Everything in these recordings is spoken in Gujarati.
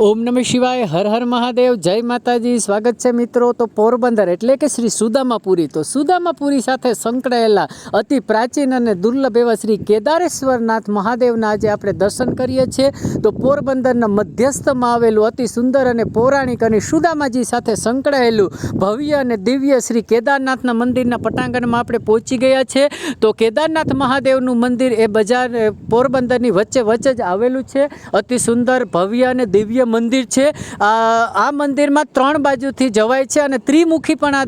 ઓમ નમઃ શિવાય, હર હર મહાદેવ, જય માતાજી. સ્વાગત છે મિત્રો, તો પોરબંદર એટલે કે શ્રી સુદામાપુરી. તો સુદામાપુરી સાથે સંકળાયેલા અતિ પ્રાચીન અને દુર્લભ એવા શ્રી કેદારેશ્વરનાથ મહાદેવના આજે આપણે દર્શન કરીએ છીએ. તો પોરબંદરના મધ્યસ્થમાં આવેલું અતિ સુંદર અને પૌરાણિક અને સુદામાજી સાથે સંકળાયેલું ભવ્ય અને દિવ્ય શ્રી કેદારનાથના મંદિરના પટાંગણમાં આપણે પહોંચી ગયા છે તો કેદારનાથ મહાદેવનું મંદિર એ બજાર પોરબંદરની વચ્ચે વચ્ચે જ આવેલું છે. અતિ સુંદર, ભવ્ય અને દિવ્ય મંદિર છે. આ મંદિરમાં ત્રણ બાજુથી જવાય છે અને ત્રિમુખી પણ આ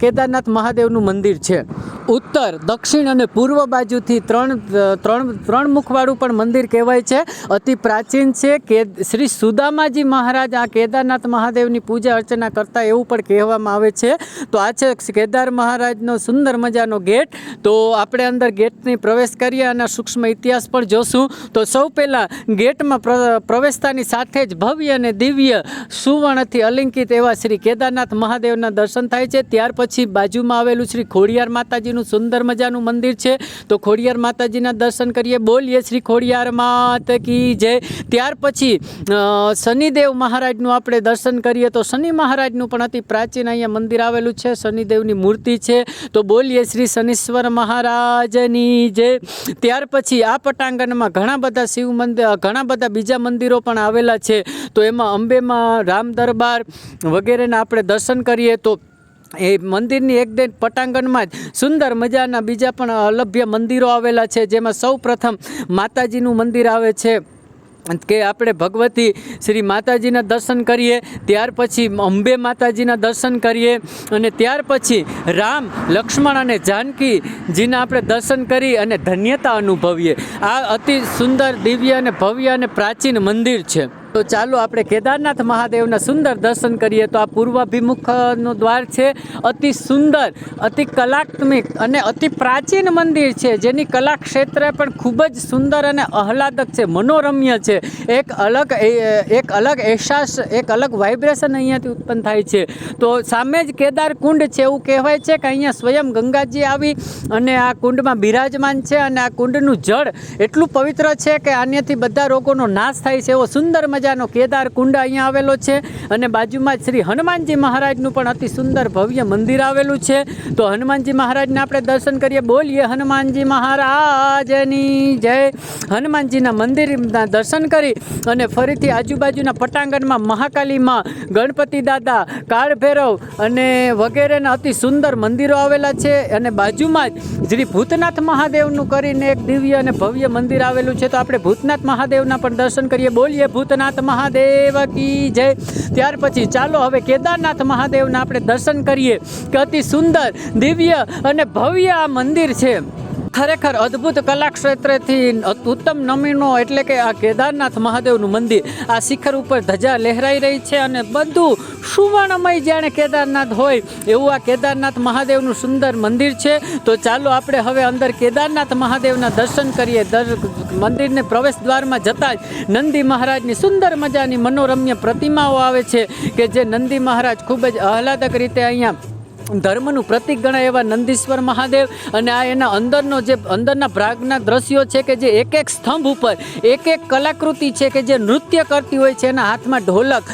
કેદારનાથ મહાદેવનું મંદિર છે. ઉત્તર, દક્ષિણ અને પૂર્વ બાજુથી ત્રણ ત્રણ ત્રણ મુખવાળું પણ મંદિર કહેવાય છે. અતિ પ્રાચીન છે. કે શ્રી સુદામાજી મહારાજ આ કેદારનાથ મહાદેવની પૂજા અર્ચના કરતા એવું પણ કહેવામાં આવે છે. તો આ છે કેદાર મહારાજનો સુંદર મજાનો ગેટ. તો આપણે અંદર ગેટની પ્રવેશ કરીએ અને સૂક્ષ્મ ઇતિહાસ પણ જોશું. તો સૌ પહેલાં ગેટમાં પ્ર- પ્રવેશતાની સાથે જ ભવ્ય અને દિવ્ય સુવર્ણથી અલંકિત એવા શ્રી કેદારનાથ મહાદેવના દર્શન થાય છે. ત્યાર પછી બાજુમાં આવેલું શ્રી ખોડિયાર માતાજીનું સુંદર મજાનું મંદિર છે. તો ખોડિયાર માતાજીના દર્શન કરીએ. બોલીએ શ્રી ખોડિયાર માત કી જય. ત્યાર પછી શનિદેવ મહારાજનું આપણે દર્શન કરીએ તો શનિ મહારાજનું પણ અતિ પ્રાચીન અહીંયા મંદિર આવેલું છે. શનિદેવની મૂર્તિ છે. તો બોલીએ શ્રી શનિશ્વર મહારાજની જય. ત્યાર પછી આ પટાંગણમાં ઘણા બધા શિવ મંદિર, ઘણા બધા બીજા મંદિરો પણ આવેલા છે. તો એમાં અંબેમાં, રામ દરબાર વગેરેના આપણે દર્શન કરીએ તો એ મંદિરની એકદમ પટાંગણમાં જ સુંદર મજાના બીજા પણ અલભ્ય મંદિરો આવેલા છે, જેમાં સૌ પ્રથમ માતાજીનું મંદિર આવે છે, કે આપણે ભગવતી શ્રી માતાજીના દર્શન કરીએ, ત્યાર પછી અંબે માતાજીના દર્શન કરીએ અને ત્યાર પછી રામ, લક્ષ્મણ અને જાનકીજીના આપણે દર્શન કરી અને ધન્યતા અનુભવીએ. આ અતિ સુંદર દિવ્ય અને ભવ્ય અને પ્રાચીન મંદિર છે. તો ચાલો આપણે કેદારનાથ મહાદેવના સુંદર દર્શન કરીએ તો આ પૂર્વાભિમુખનું દ્વાર છે. અતિ સુંદર, અતિ કલાત્મિક અને અતિ પ્રાચીન મંદિર છે. જેની કલા ક્ષેત્ર પણ ખૂબ જ સુંદર અને આહલાદક છે, મનોરમ્ય છે. એક અલગ એક અલગ અહેસાસ, એક અલગ વાઇબ્રેશન અહીંયાથી ઉત્પન્ન થાય છે. તો સામે જ કેદાર કુંડ છે એવું કહેવાય છે કે અહીંયા સ્વયં ગંગાજી આવી અને આ કુંડમાં બિરાજમાન છે અને આ કુંડનું જળ એટલું પવિત્ર છે કે આનાથી બધા રોગોનો નાશ થાય છે એવો સુંદર મજાનો કેદાર કુંડ અહીંયા આવેલો છે અને બાજુમાં જ શ્રી હનુમાનજી મહારાજનું પણ અતિ સુંદર ભવ્ય મંદિર આવેલું છે. તો હનુમાનજી મહારાજને આપણે દર્શન કરીએ. બોલીએ, હનુમાનજી મહારાજની જય. હનુમાનજીના મંદિરના દર્શન કરી અને ફરીથી આજુબાજુના પટાંગણમાં મહાકાલીમાં ગણપતિ દાદા, કાળભૈરવ અને વગેરેના અતિ સુંદર મંદિરો આવેલા છે અને બાજુમાં જ શ્રી ભૂતનાથ મહાદેવનું કરીને એક દિવ્ય અને ભવ્ય મંદિર આવેલું છે. તો આપણે ભૂતનાથ મહાદેવના પણ દર્શન કરીએ. બોલીએ, ભૂતનાથ મહાદેવ કી જય. ત્યાર પછી ચાલો હવે કેદારનાથ મહાદેવના આપણે દર્શન કરીએ, કે અતિ સુંદર, દિવ્ય અને ભવ્ય આ મંદિર છે. ખરેખર અદ્ભુત કલા ક્ષેત્રથી ઉત્તમ નમીનો એટલે કે આ કેદારનાથ મહાદેવનું મંદિર, આ શિખર ઉપર ધજા લહેરાઈ રહી છે અને બધું સુવર્ણમય જાણે કેદારનાથ હોય એવું આ કેદારનાથ મહાદેવનું સુંદર મંદિર છે. તો ચાલો આપણે હવે અંદર કેદારનાથ મહાદેવના દર્શન કરીએ. દર મંદિરને પ્રવેશ દ્વારમાં જતાં જ નંદી મહારાજની સુંદર મજાની મનોરમ્ય પ્રતિમાઓ આવે છે કે જે નંદી મહારાજ ખૂબ જ આહલાદક રીતે અહીંયા ધર્મનું પ્રતિક ગણાય એવા નંદીશ્વર મહાદેવ. અને આ એના અંદરનો જે, અંદરના ભાગના દ્રશ્યો છે કે જે એક એક સ્તંભ ઉપર એક એક કલાકૃતિ છે કે જે નૃત્ય કરતી હોય છે, એના હાથમાં ઢોલક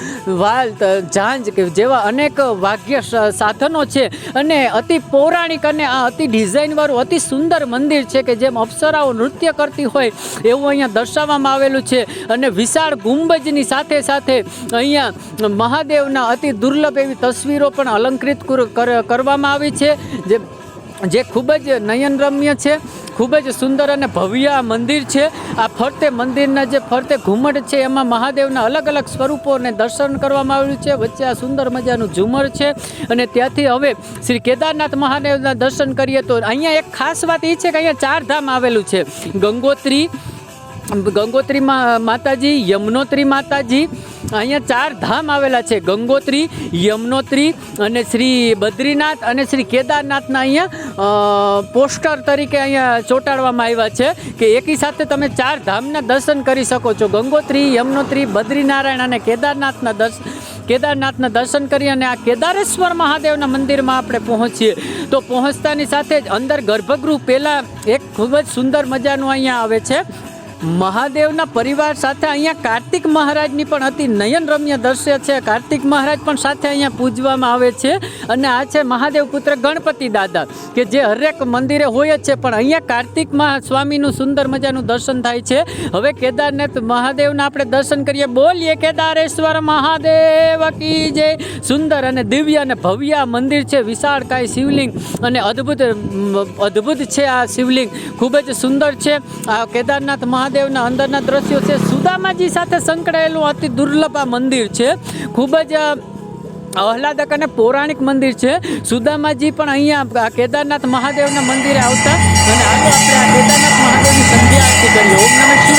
વાલ ઝાંઝ કે જેવા અનેક વાગ્ય સાધનો છે. અને અતિ પૌરાણિક અને આ અતિ ડિઝાઇનવાળું, અતિ સુંદર મંદિર છે કે જેમ અપ્સરાઓ નૃત્ય કરતી હોય, એવું અહીંયા દર્શાવવામાં આવેલું છે. અને વિશાળ ગુંબજની સાથે સાથે અહીંયા મહાદેવના અતિ દુર્લભ એવી તસવીરો પણ અલંકૃત કરવામાં આવી છે, જે જે ખૂબ જ નયનરમ્ય છે, ખૂબ જ સુંદર અને ભવ્ય આ મંદિર છે. આ ફરતે મંદિરના જે ફરતે ઘુમટ છે, એમાં મહાદેવના અલગ અલગ સ્વરૂપોને દર્શન કરવામાં આવ્યું છે. વચ્ચે આ સુંદર મજાનું ઝુમર છે અને ત્યાંથી હવે શ્રી કેદારનાથ મહાદેવના દર્શન કરીએ તો અહીંયા એક ખાસ વાત એ છે કે અહીંયા ચાર ધામ આવેલું છે. ગંગોત્રી ગંગોત્રી માતાજી, યમનોત્રી માતાજી અહીંયા ચાર ધામ આવેલા છે. ગંગોત્રી, યમનોત્રી અને શ્રી બદ્રીનાથ અને શ્રી કેદારનાથના અહીંયા પોસ્ટર તરીકે અહીંયા ચોંટાડવામાં આવ્યા છે કે એકી સાથે તમે ચાર ધામના દર્શન કરી શકો છો. ગંગોત્રી, યમનોત્રી, બદ્રીનારાયણ અને કેદારનાથના દર્શન કેદારનાથના દર્શન કરી અને આ કેદારેશ્વર મહાદેવના મંદિરમાં આપણે પહોંચીએ. તો પહોંચતાની સાથે જ અંદર ગર્ભગૃહ પહેલાં એક ખૂબ જ સુંદર મજાનું અહીંયા આવે છે. મહાદેવના પરિવાર સાથે અહીંયા કાર્તિક મહારાજની પણ અતિ નયન રમ્ય દ્રશ્ય છે. કાર્તિક મહારાજ પણ સાથે અહીંયા પૂજવામાં આવે છે અને આ છે મહાદેવ પુત્ર ગણપતિ દાદા, કે જે હરેક મંદિરે હોય જ છે, પણ અહીંયા કાર્તિક સ્વામીનું સુંદર મજાનું દર્શન થાય છે. હવે કેદારનાથ મહાદેવના આપણે દર્શન કરીએ. બોલીએ કેદારેશ્વર મહાદેવ કી જે સુંદર અને દિવ્ય અને ભવ્ય મંદિર છે. વિશાળકાય શિવલિંગ અને અદ્ભુત અદ્ભુત છે આ શિવલિંગ. ખૂબ જ સુંદર છે. આ કેદારનાથ મહાદેવના અંદરના દ્રશ્યો છે. સુદામાજી સાથે સંકળાયેલું અતિ દુર્લભ મંદિર છે. ખૂબ જ આહલાદક અને પૌરાણિક મંદિર છે. સુદામાજી પણ અહીંયા કેદારનાથ મહાદેવના મંદિરે આવતા. અને આગળ આપણે આ કેદારનાથ મહાદેવની સંધ્યા આરતી કરીએ. ઓમ નમઃ